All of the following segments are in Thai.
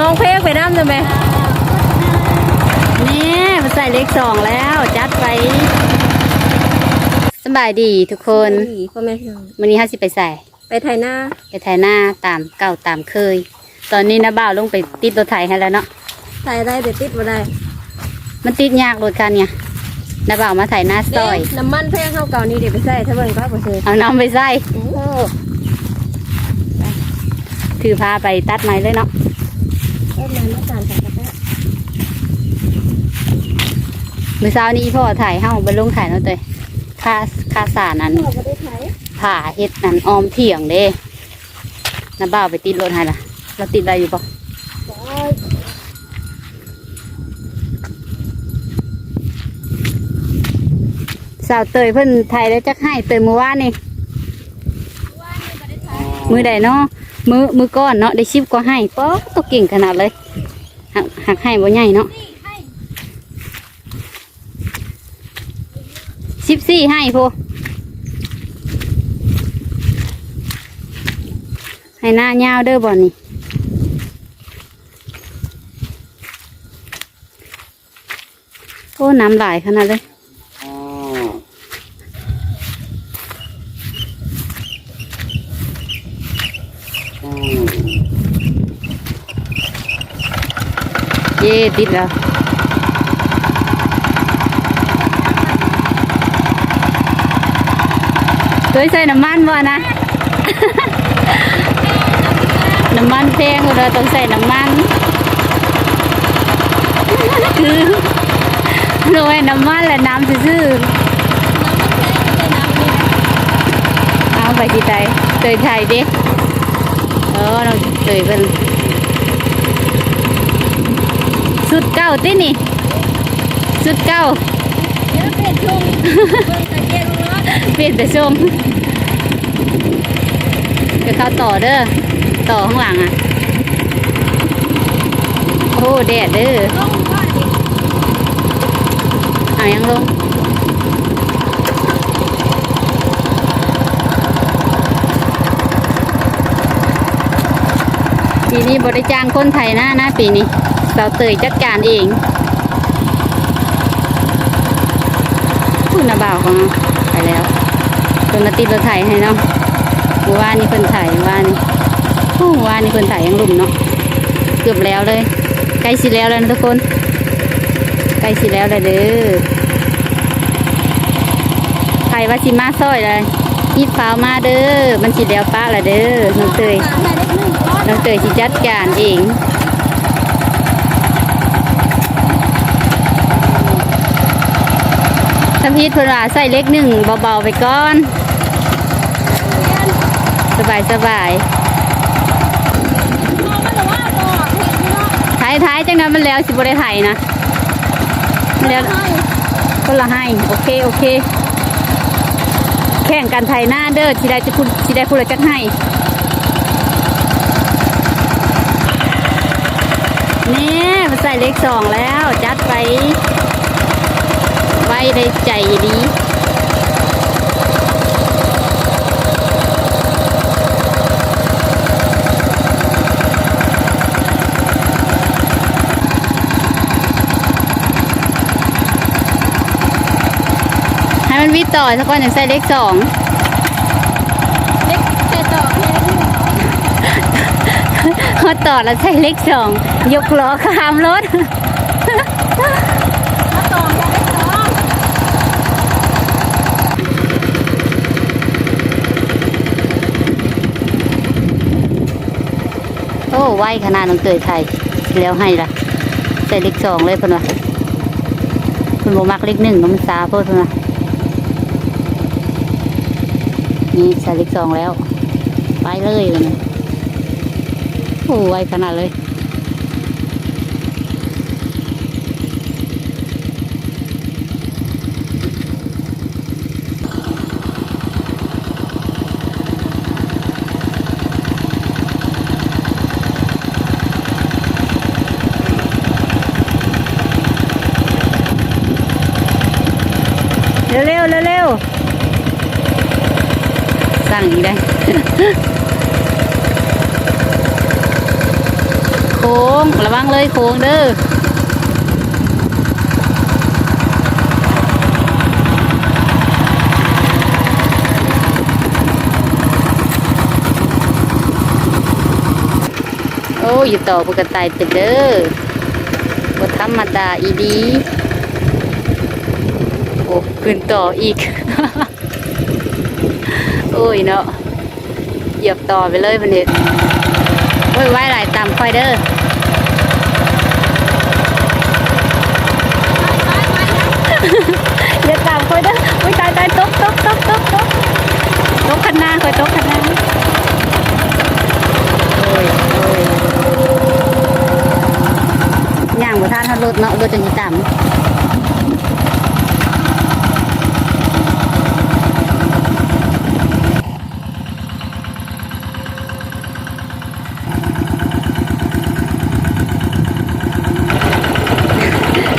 ห้องเพลงไปน้ำใช่ไหมนี่มาใส่เลขสองแล้ว จัดไปสบายดีทุกคนพ่อแม่พี่น้องวันนี้ห้าสิไปใส่ ไปไทยหน้าไปถ่ายหน้าตามเก่าตามเคย ตอนนี้นะบ่าวลงไปติดรถไถให้แล้วเนาะไทยได้แต่ติดมาได้ มันติดยากรถคันเนี่ยนะบ่าวมาถ่ายหน้าซอยเด้น้ำมันแพงเข้าเก่านี่เดี๋ยวไปใส่ถ้าเบิ่งก็ไปซื้อเอาน้ำไปใส่โอ้ถือพาไปตัดไม้เลยเนาะ เอ็มน้ำน้ำตาลใส่กระแทกเมื่อเช้านี้พ่อถ่ายเฮ้าไปลงถ่ายเนาะเตยค่าค่าสารนั้นเราก็ได้ไทยผ่าเฮ็ดนั่นออมเถียงเด้นะบ่าวไปติดรถให้ล่ะ เราติดอะไรอยู่ปะได้สาวเตยเพิ่นไทยแล้วจักให้เตยมือว่านนี่มือใดเนาะมือมือก้อนเนาะได้ชิบก็ให้ป๊อกตัวเก่งขนาดเลยหักหักให้บ่ใหญ่เนาะสิบสี่ให้พูให้หน้ายาวเด้อบ่นี่โอ้น้ำหลายขนาดเลย ติดแล้วตัวใส่น้ำมันบ่นะ น้ำมันแพงเราต้องใส่น้ำมันคือโรยน้ำมันและน้ำซื่อเอาไปที่ไทยเตยไทยด้เออเราเตยเป็น สุดเก้าตินี่ สุดเก้าเดี๋ยวเปลี่ยนช่วงเบิ่งตะเกียงเนาะเปลี่ยนแต่ช่วงจะเข้าต่อเด้อ ต่อข้างหลังอะ โอ้แดดเด้อลงว่าดิเอายังลง ปีนี้บริจ้างคนไทยนะนะปีนี้ สาวเตยจัดการเองคุณนาบ่าวของเราไปแล้วเพิ่นมาติดรถไถให้เนาะเมื่านนี่เพิ่นไถเมื่านี่โอ้เมื่านนี่เพิ่นไถยังลุ่มเนาะเกือบแล้วเลย ใกล้สิแล้วแล้วนะทุกคนใกล้สิแล้วเลยเด้อไผว่าสิมาซอยเลยยิบฟ้ามาเด้อมันสิแล้วป้าละเด้อน้องเตยตาได้ได้หนึ่งก้อนน้องเตยสิจัดการเอง ถ้าพีทเพนว่าใส่เล็กหนึ่งเบาๆไปก่อน สบายสบายมองมันหรือว่าต่อเห็นเนาะท้ายท้ายๆจังนั้นมันแล้วสิบได้ไถนะมันแล้วให้คนละให้โอเคโอเค แข่งกันไถหน้าเด้อสิได้จะคุณสิได้คุณละจักให้นี่มาใส่เลขสองแล้ว จัดไป ไว้ได้ใจดีให้มันวิต่อสักก่อนอย่างใส่เลขสองเล็กแต่ต่อให้ได้หนึ่งเขาต่อแล้วใส่เลขสองยกล้อข้ามรถ ถ้าต่อจะได้สอง โอ้ ไวขนาดน้องเตยไทยแล้วให้ละใส่เลขสองเลยเพิ่นว่าเพิ่นบ่มักเลขหนึ่งเนาะมันซาเพิ่นว่านี่ใส่เลขสองแล้ว ไปเลยเลยโอ้ไวขนาดเลย เร็วเร็วเร็วเร็ว ๆสั่งอีกได้ โค้ง ระวังเลยโค้งเด้อโอ้อยู่ต่อปกติเต็มเด้อบธรรมดาอีดี โอ้ขึ้นต่ออีก อ้ยเนาะเหยียบต่อไปเลยมันเด็ดโอ้ยไว้หลายตามคอยเด้ออย่าตามคอยเด้อโอ้ยตายตายตกตกตกตกตกตกขันหน้าคอยตกขันหน้าโอ้ยโอ้ยย่างบ่ท่านทารถเนาะรถจะมีต่ำ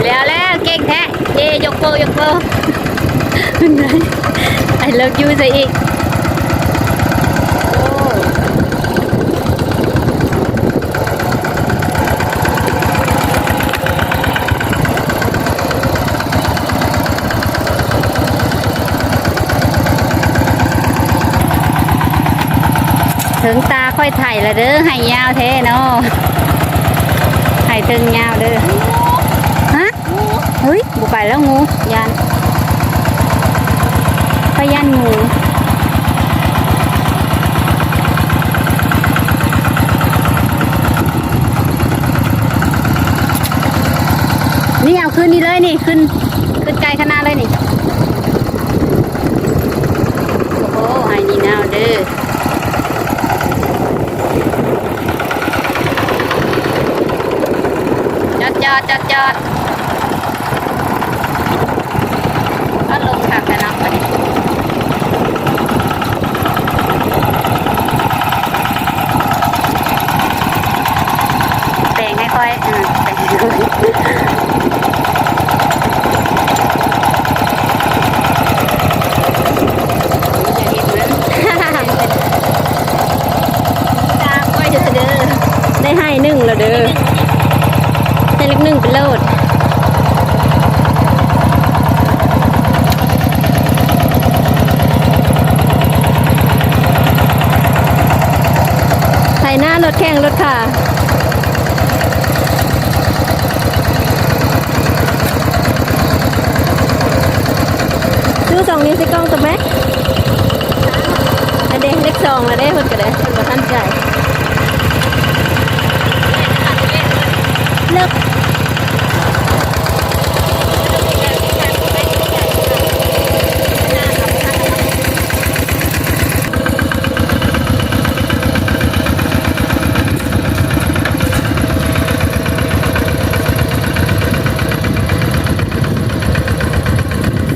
แล้วแล้วเก่งแท้เย่ยกโปยกโป ไอเลิฟยูซะอีกโอ้ถึงตาค่อยไถ่ละเด้ อให้ยาวแท้เนาะให้ถึงยาวเด้อฮะเฮ้ยบุไปยันพยันงูนี่เอาขึ้นนี่เลยนี่ขึ้นขึ้นไกลขนาดเลยนี่ โอ้โหไอ้นี่นาวเด้อจอดจอดจอดจอด อสองนิ้วสิกล้องตัวไหมอันเด็กเล็กสองแล้วได้คนก็ได้คนบ่ทันใจเลิก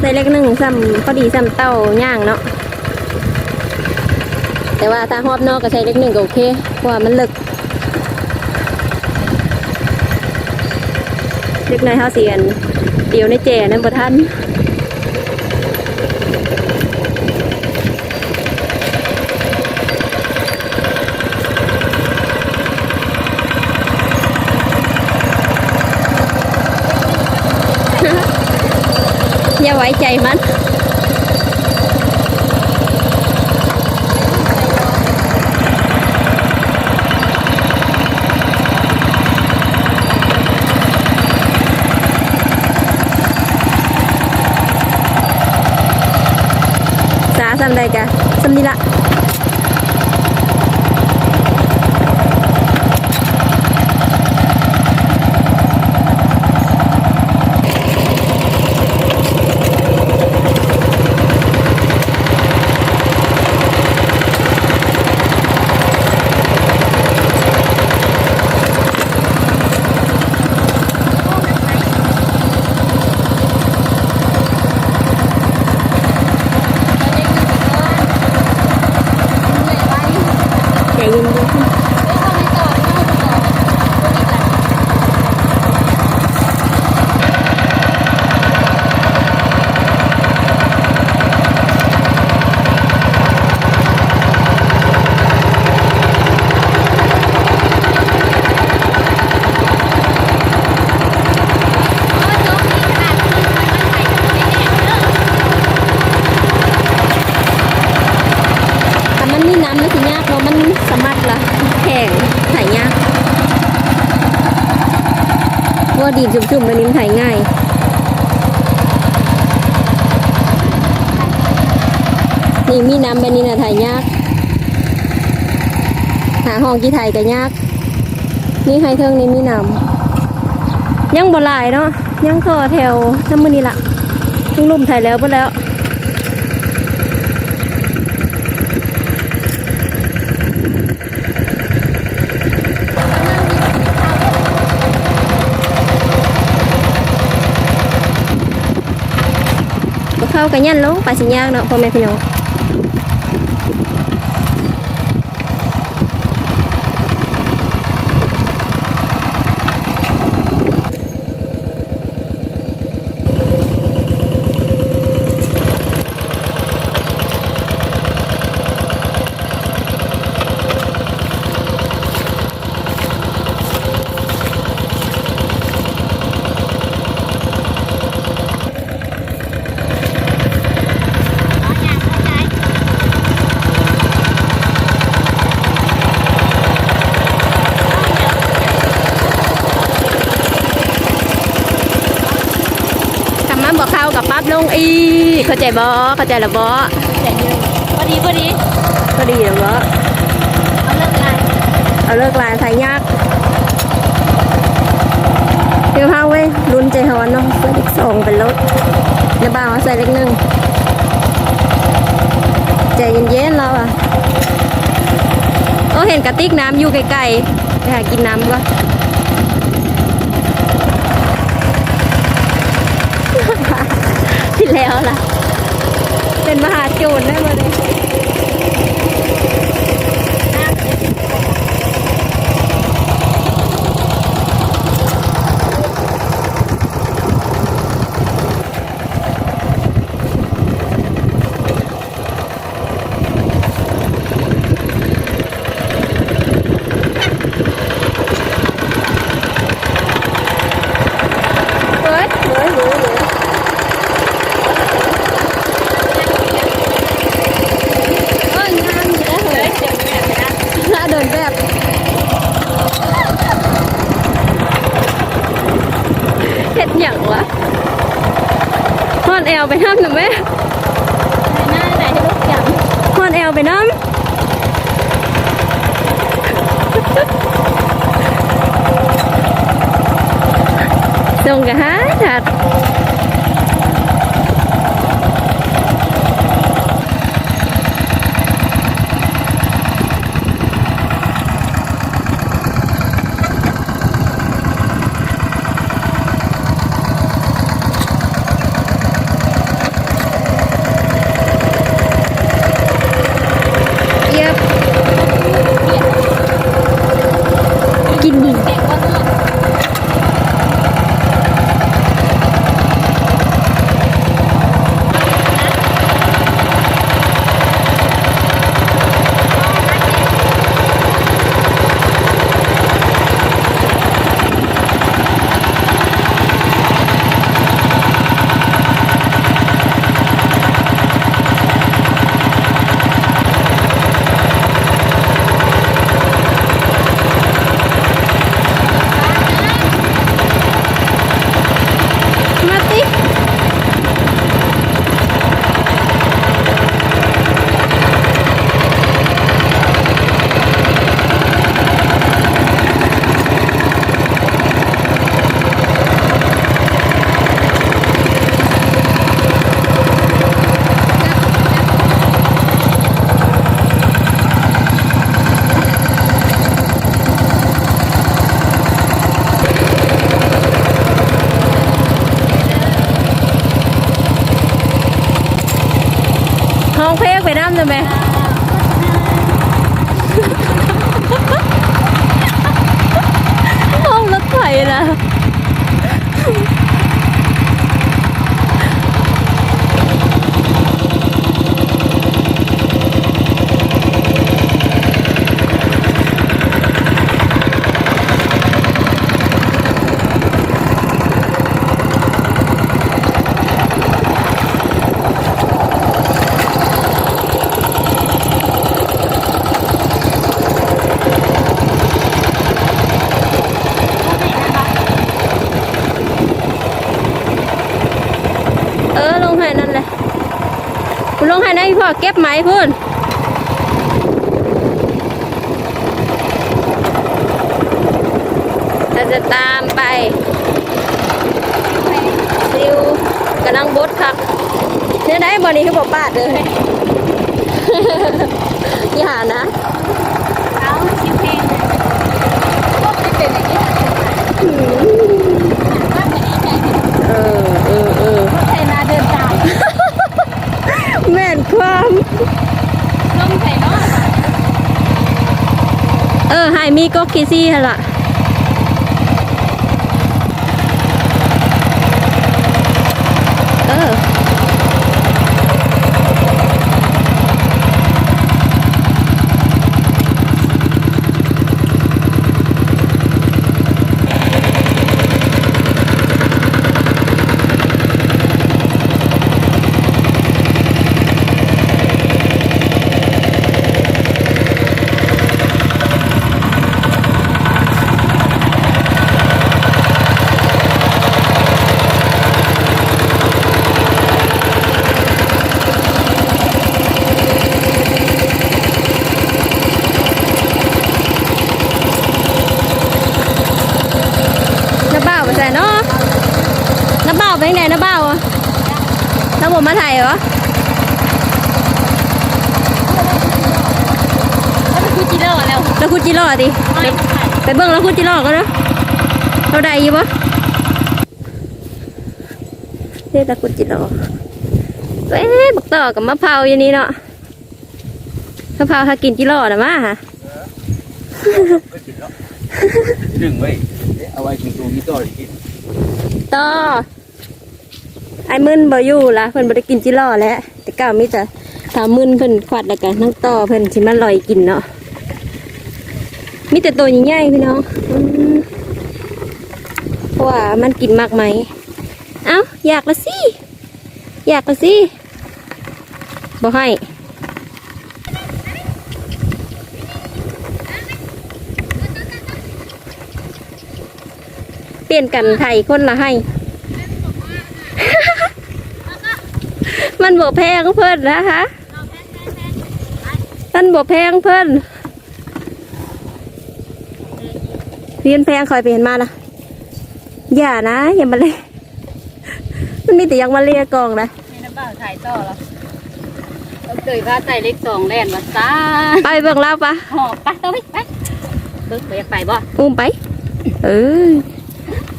ส่เล็กหนึ่งซ้ำพอดีซ้ำเต้าย่างเนาะแต่ว่าถ้าหอบนอกก็ใช้เล็กหนึ่งก็โอเคเพราะว่ามันลึกเล็กน้อยเท่าเสียนเดียวในแจนั่นบ่ทัน ไว้ใจมันสาซ้ำใดกะซ้ำนี่ละ ดีดจุ่มๆแบบนี้มันถ่ายง่ายนี่มีน้ำแบบนี้นะถ่ายยาก หาห้องที่ถ่ายก็ยาก นี่ให้เทิงนี่มีน้ำยังบ่ลายเนาะยังคอแถวน้ำมือนี่ละทั้งลุ่มถ่ายแล้วไปแล้ว ก็เข้ากันยันลงไปสิยากเนาะพ่อแม่พี่น้องคำมันบอกเข้ากับปั๊บลงอีเข้าใจบ่เข้าใจละบ่แต่เยอะพอดีพอดีก็ดีแล้วบ่เอาเลิกงานเอาเลิกลายถ่ายยากเดี๋ยวพาเว้ยรุนใจฮอนเนาะเสื้อเล็กสองเป็นรถเดี๋ยวบ่าวเอาใส่เล็กหนึ่งใจเย็นๆเราอะโอ้เห็นกระติกน้ำอยู่ไกลๆไปหากินน้ำก่อนที่แล้วล่ะ เป็นมหาโจรได้มาเลยเฮ้ยเฮ้ยเฮ้ยเฮ้ยเอ้ยงามอยู่แล้วเฮ้ยน่าเดินแบบเห็ดหยังวะฮ อนแอลไปน้ำหน่อยไหมหน้าไหนให้ลูกจับฮอนแอลไปน้ำส่งกันฮะถัด 没 ไหมพูนเราจะตามไปซิวกำลังบดครับเนี่ยได้บอนี้คือบอกปาดเลยอย่านะเอาชิมเพลงก็ไม่เป็นอย่างนี้อืมว่าไม่ดีใจเออเออเออใครมาเดินตามแม่นความลงใส่ เนาะเออไฮมีก็คิซี่หั่นละเออ น้าบ่าวไปใส่เนาะน้าบ่าวไปไหนน้าบ่าวอะน้าผมมาถ่ายเหรอ แล้วคือจีโร่ จิโร่ดิไม่ไปเบิ่งแล้วคุณจิโร่ก็เนาะเราได้อยู่ปะเรียกตะคุณจิร่เอ๊ะบักต่อกับมะพร้าวอย่างนี้เนาะมะพร้าวถ้ากินจิโร่นะมาฮะก็กินแล้วดึงไว้เอาไว้กินตัวนี้ต่อกินต่อไอ้มึนบ่อยู่ละเพิ่นบ่ได้กินจิโร่แล้วแต่ก่ามีแต่ถามมึนเพิ่นขวัดแล้วกันน้องต่อเพิ่นสิมาลอยกินเนาะ มีแต่ตัวใหญ่ๆพี่น้องเพราะว่ามันกินมากไหม เอ้า อยากละสิ อยากละสิบ่ให้เปลี่ยนกันไทยคนละให้ มันบ่แพงเพิ่นนะคะมันบ่แพงเพิ่น เรียนแพงคอยไปเห็นมานะอย่านะอย่ามาเลยมันมีแต่อยังมาเลียกองนะให้น้าบ่าวถ่ายต่อแล้วเราเคยพาใส่เล็กสองแล่นมาซ่าไปเบิ่งเล่าปะหอบไปต่อไปไปเบิกไปอยากไปบ่อุ้มไป เออ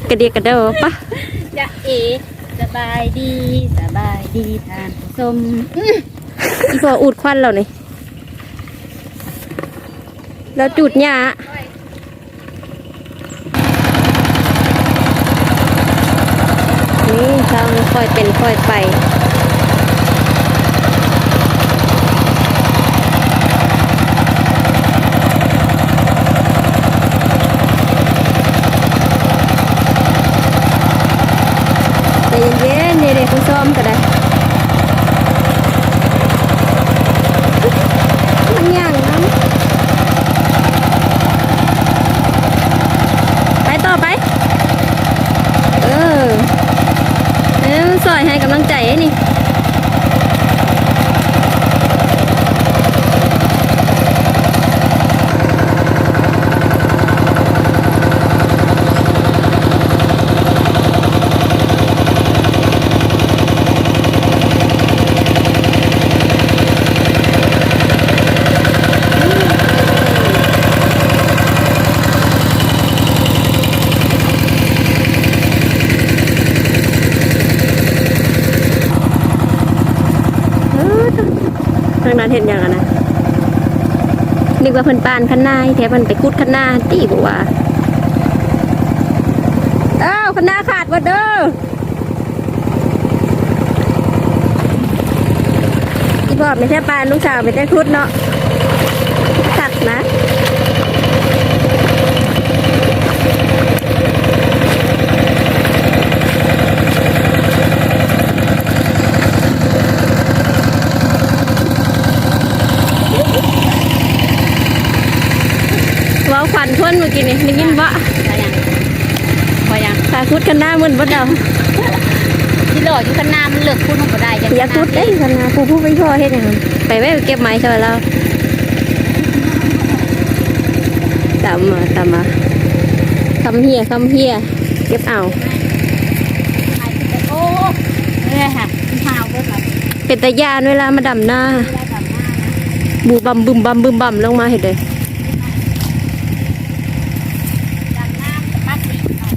กระเดียกกระเดอปะจะเอสบายดีสบายดีทานผู้ชมอีพออูดควันเรานี่แล้วจุดหญ้า นี่ทางค่อยเป็นค่อยไปใจเย็นๆนี่เด็กผู้ชมก็ได้ มันย่างน้ำไปต่อไป เออเอ้ยสอยให้กำลังใจไอ้นี่ เออทางนั้นเห็นยังอะนะนึกว่า เพิ่นปานคันนายแถวเพิ่นไปกุดคันนาตีบอกว่าอ้าวคันนาขาดวัดเด้ออีบอกไม่ใช่ปานลูกสาวไม่ใช่คุดเนาะขัดนะเว้าขวัญทว นเมื่อกี้นี่ได้ยินบ่ไปยังไปยังขาคุดคันนามึนบ่เดาจิโหล่ออยู่ข้างหน้ามันเลือกคุณมันก็ได้อยากพุดได้ขนาดผู้ผู้ไปพ่อเฮ็ดหยังไปแม่ไปเก็บไม้ช่วยเราตามมาตามมาคำเฮียคำเฮียเก็บเอาโอ้เนี่ยค่ะหาวด้วยค่ะเป็นตะยานเวลามาดำหน้าได้แบบหน้านะบูบัมบึมบัมบึมบัมลงมาเห็นเลย ดังหน้าจะปัดอีกหน่อย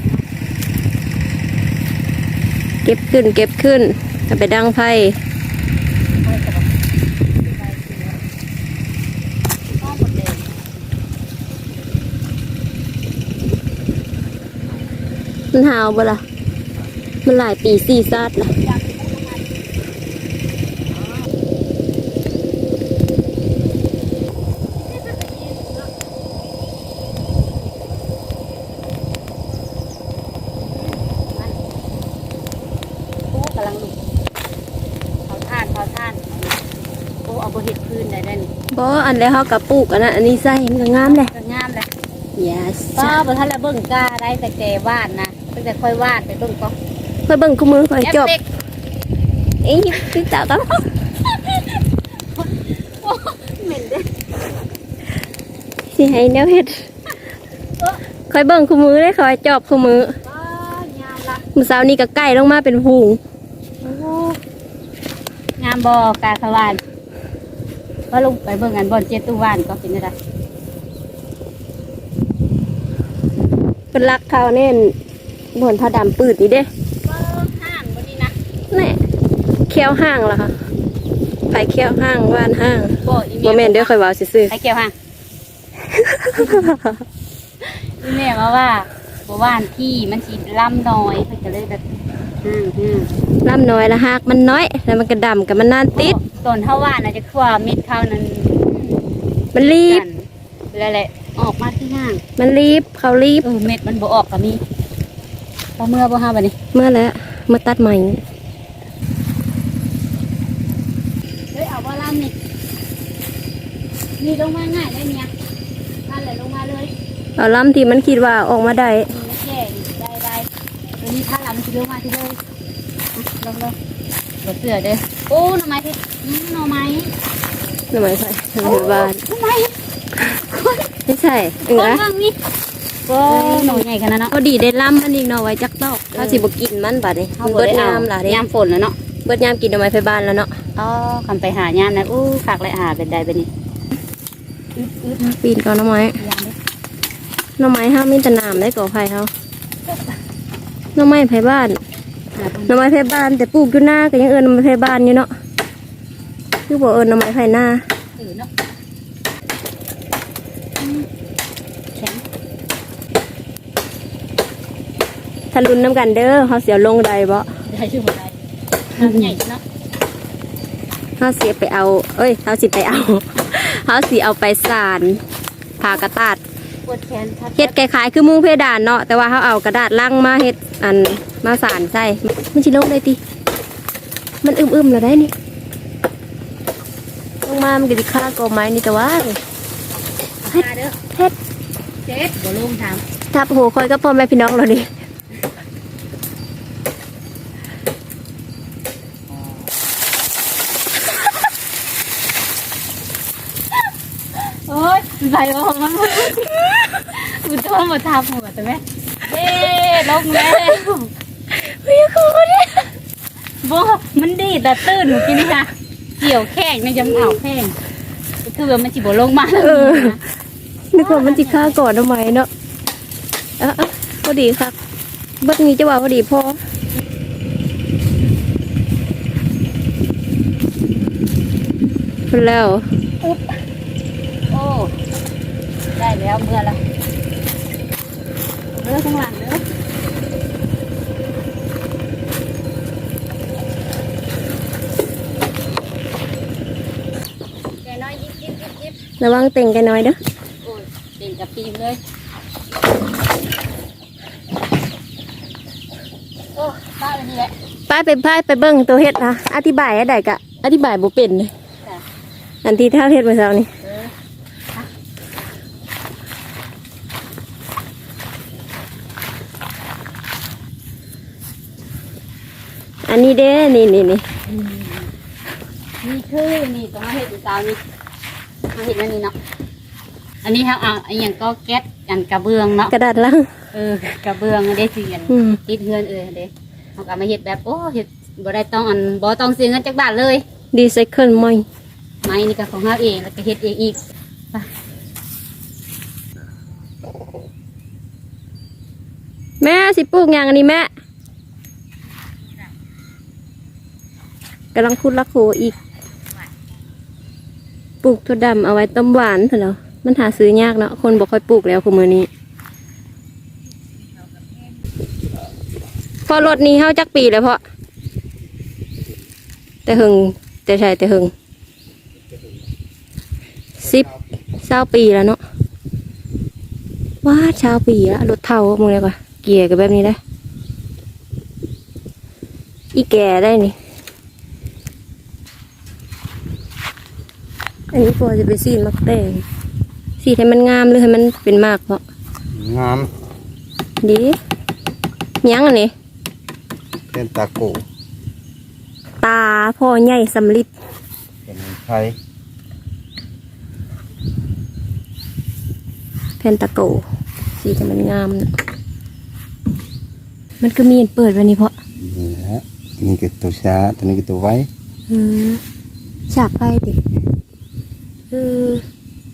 เก็บขึ้น เก็บขึ้นเอาไปดังไฟข้อหมดเลยมันหาวบ่ล่ะ มันหลายปีสี่ซาดล่ะ โอ้กำลังลุกเขาท่านเขาท่านโอ้เอาบเห็ดพื้นได้ได้นี่ บ่ อันแล้วเขากับปลูกอันนั้นอันนี้ใส่มันก็งามเลยก็งามเลย yes ป้าบนท่านละเบิ่งกล้าได้แต่แกวาดนะตั้งแต่ค่อยวาดไปเบิ่งก็ค่อยเบิ่งคู่มือค่อยจบเด็กเอ้ยติ๊กตาก็เหม็นเด้อสิให้แนวเฮ็ดค่อยเบิ่งคู่มือได้ค่อยจอบคู่มือป้างามละมื้อเช้านี้ก็ใกล้ลงมาเป็นหูงโอ้งามบอกาขวาน ว่าลงไปเบิ่งกันบอนเจตุวานก็เป็นยังไงเป็นรักเขาเน่นบนผ้าดำปืดนี่เด้ก็ห้างบนนี้นะแน่เคี้ยวห้างล่ะค่ะไปเคี้ยวห้างว่านห้างบ่อีโมเมนต์เด้อค่อยเว้าซื่อไปเกี่ยวห้างอีเมลมาว่าบ่ว่านที่มันสีล่ำน้อยเพิ่นก็เลยแบบห้างห้างๆ ล่ำน้อยละหากมันน้อย แล้วมันก็ดำกับมันนานติดต้นเท่าว่านอาจจะคือว่าเม็ดข้าวนั้นมันรีบกันแล้วแหละออกมาที่ห้างมันรีบเขารีบเออเม็ดมันบ่ออกก็มีพอเมื่อบ่ฮาบัดนี้ เมื่อแล้วเมื่อตัดใหม่เฮ้ยเอาว่าล่ำนี่นี่ลงมาง่ายได้เนี่ยนั่นแหละลงมาเลย เอาล่ำที่มันคิดว่าออกมาได้ นี่มันแก่นี่ได้ได้ตัว นี้ถ้าล่ำสิลงมาที่เลยอะลงเลยบ่เสือเด้อโอ้หน่อไม้ที่อืมหน่อไม้ทำไมใช่ทำไมบ้านหน่อไม้ไม่ใช่เอคอนอะบ้างนี่โอ้หน่อใหญ่ขนาดนั้นเนาะพอดีได้ล่ำมันอีกเนาะไว้จักดอกเขาสิบกินมันบัดนี้มันเบิดยามล่ะเด้ยามฝนแล้วเนาะเบิดยามกินเอาไม้ไฟบ้านแล้วเนาะอ๋อคำไปหายามนะอู้คักและหาเป็นใดเป็นนี่ปีนก่อนหน้ำไม้ยามเด้อหน้ำไม้ห้ามมีแต่น้ำได้ก่อไฟเขาห น้ำไม้ไฟบ้านหาตรงหน้ำไม้ไฟบ้าน แต่ปลูกอยู่หน้าก็ยังเอิญหน้ำไม้ไฟบ้านอยู่เนาะคือบอกเอิญหน้ำไม้ไฟหน้าอื่นเนาะอืมแข็งถ้ารุนน้ำกันเด้อเขาเสียลงใดบ่ได้ชื่อบ่ได้น้ำใหญ่เนาะเขาเสียไปเอา เอ้ยเขาสิไปเอาเขาสิเอาไปสานผ่ากระตาดปวดแขนทับเฮ็ดคล้ายๆคือมุ้งเพดานเนาะแต่ว่าเขาเอากระดาษลังมาเฮ็ด อันมาสานใส่มันสิลงได้ติมันอึมๆแล้วได้นี่ลงมามันก็สิฆ่ากอไม้นี่แต่ว่าเฮ็ดเด้อเฮ็ดเจ็ดบ่ลงถามทับโหคอยก็พ่อแม่พี่น้องเราดิโอ้ยใส่บ่มันกูโทษมาทำหัวแต่แม่ เด้ลงแล้วเฮ้ยครูเนี่ยบ่มันดีแต่ตื่นเมื่อกี้นี่ค่ะเกี่ยวแข้งในจำเอาแข้งคือว่ามันสิบ่ลงมาแล้วเออนึกว่ามันสิฆ่าก่อนทำไมเนาะเออๆพอดีครับเบิดนี้จะว่าพอดีพอพอแล้วโอ้ได้แล้วเมื่อละเลือข้างหลังเด้อ แกน้อยยิบยิบยิบยิบ ระวังเต่งกันน้อยเด้อโอ้ยเด่นกับปีมเลยโอ้บ้าเลยนี่แหละป้ายไปป้ายไปเบิ้งตัวเฮ็ดนะอธิบายอะไรกะอธิบายบ่เป็นเลยจ้ะอันที่ท่าเฮ็ดเมื่อเช้านี่เอออันนี้เด้นี่นี่นี่นี่คือนี่ต้องมาเห็ดอีกตาว นี่มาเห็ดอันนี้เนาะ อันนี้ครับอะอันอย่างก็แก๊สอันกระเบื้องเนาะ กระดาษลัง เออกระเบื้องอันเด้สิอันอืม ติดเฮือนเออเด้เขาก็มาเห็ดแบบโอ้เห็ดบ่ได้ต้องอันบ่ต้องเสียเงินจากบาทเลย ดีไซเคิลใหม่ไม้นี่ก็ของเราเองแล้วก็เฮ็ดเองอีกแม่สิปลูกอย่างอันนี้แม่กำลังพูดลักโหอีก ปลูกถั่วดำเอาไว้ต้มหวานเถอะมันหาซื้อยากเนาะคนบอกค่อยปลูกแล้วคือมือนี้ พอรถนี้เฮาจักปีแล้วเพาะ แต่หึงแต่ใช่แต่หึงสิบเศร้าปีแล้วเนาะว้าเช้าปีละรถเท่ามึงเลยกว่าเกียร์กับแบบนี้ได้อีแก่ได้นี่ อันนี้พอจะไปซีนมักแต่งสีให้มันงามหรือให้มันเป็นมากเพราะงามดียังอันนี้เป็นตะโกตาพ่อใหญ่สำลิดเป็นไทยแผ่นตะโกสีแต่มันงามนะมันก็มีอันเปิดวันนี้เพราะนี่แหละนี่คือตัวช้าตัวนี้คือตัวไว้อืมฉากไพ่ดิ เออ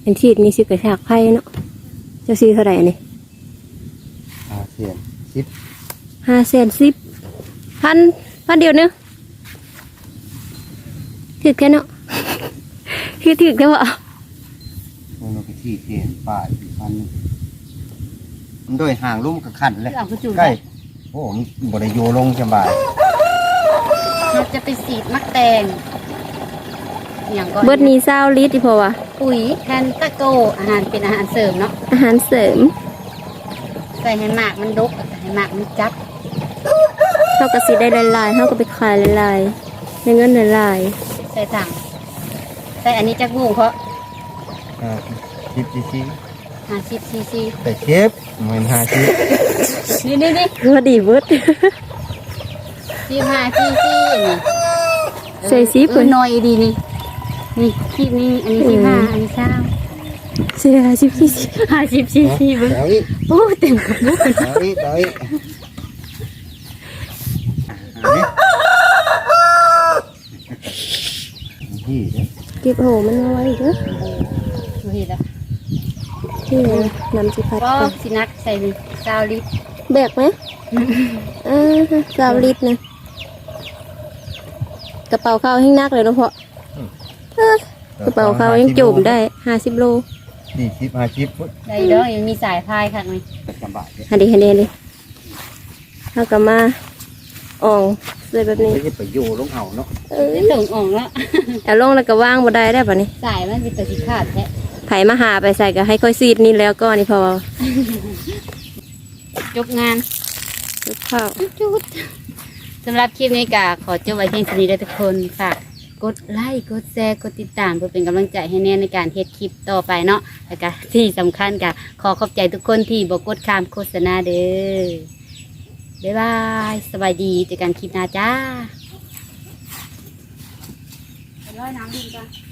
อันที่นี่สิกับฉากไพ่เนาะเจะซื้อเท่าไหร่อันนี้อาเซียนสิบห้าแสนสิบพันพันเดียวเนึงถือแค่เนาะคือถือแค่ว่าโอ้โหกที่เทียนป่าอีกพันหนึ่งมันโดยห่างลุ่มกับขันเลยเอากระจุใกล้โอ้มันบริโยลงสบายเราจะไปสีดมักแตง อย่างก็เบิดนี้เศร้าลิตรอีพอวะปุ๋ยแทนตะโกอาหารเป็นอาหารเสริมเนาะอาหารเสริมใส่ให้หมากมันดกแล้วก็ให้หมากมันจับเท่ากับสีได้หลายๆเท่ากับไปขายหลายๆในเงินหลายใส่ถังใส่อันนี้จักบุ้งเพราะอ่าสิบซีซีห้าสิบซีซีแต่เชฟเหมือนหาชิปนี่นี่นี่ๆก็ดีเบิดสิบห้าซีซีนี่ใส่ซิปเออน้อยดีนี่ นี่คิดนี่อันนี้สิบห้าอันนี้เช้าเสียสิบสี่สิบห้าสิบซีซีเบิ้งเอาอีกโอ้เต็มกระปุกเอาอีกเอาอีกเอาอีกนี่เด้อเก็บโหมันเอาไว้เด้อดูเห็นแล้วที่ไหนน้ำสิพัดก็ก่อนสินักใส่นี่เก้าลิตรแบกไหมเออเศร้าลิตรนะกระเป๋าข้าวให้นักเลยเนาะเพาะเออ กระเป๋าข้าวยังจุ่มได้ห้าสิบโลสี่สิบห้าสิบฟุตได้เด้อยังมีสายพายค่ะไหมสบายเลยฮันดีฮันดีฮันดีเอากลับมาอ่องใส่แบบนี้ไม่ใช่ไปอยู่ลงเอาเนาะเออได้ส่งออกแล้วเอาลงแล้วก็ว่างบ่ได้ได้ป่ะนี่สายมันเป็นตัวสีขาดแท้ไผมาหาไปใส่ก็ให้ค่อยซีดนี่แล้วก็นี่พอจบงานลูกข้าวจุดสำหรับคลิปนี้ก็ขอจบไว้เพียงเท่านี้เด้อทุกคนฝาก กดไลค์กดแชร์กดติดตามเพื่อเป็นกำลังใจให้แน่ในการเฮ็ดคลิปต่อไปเนาะแล้วก็ที่สำคัญก็ขอขอบใจทุกคนที่บอกกดข้ามโฆษณาเด้อบ๊ายบายสบายดีเจอกันคลิปหน้าจ้าร้อยน้ำดินก่อน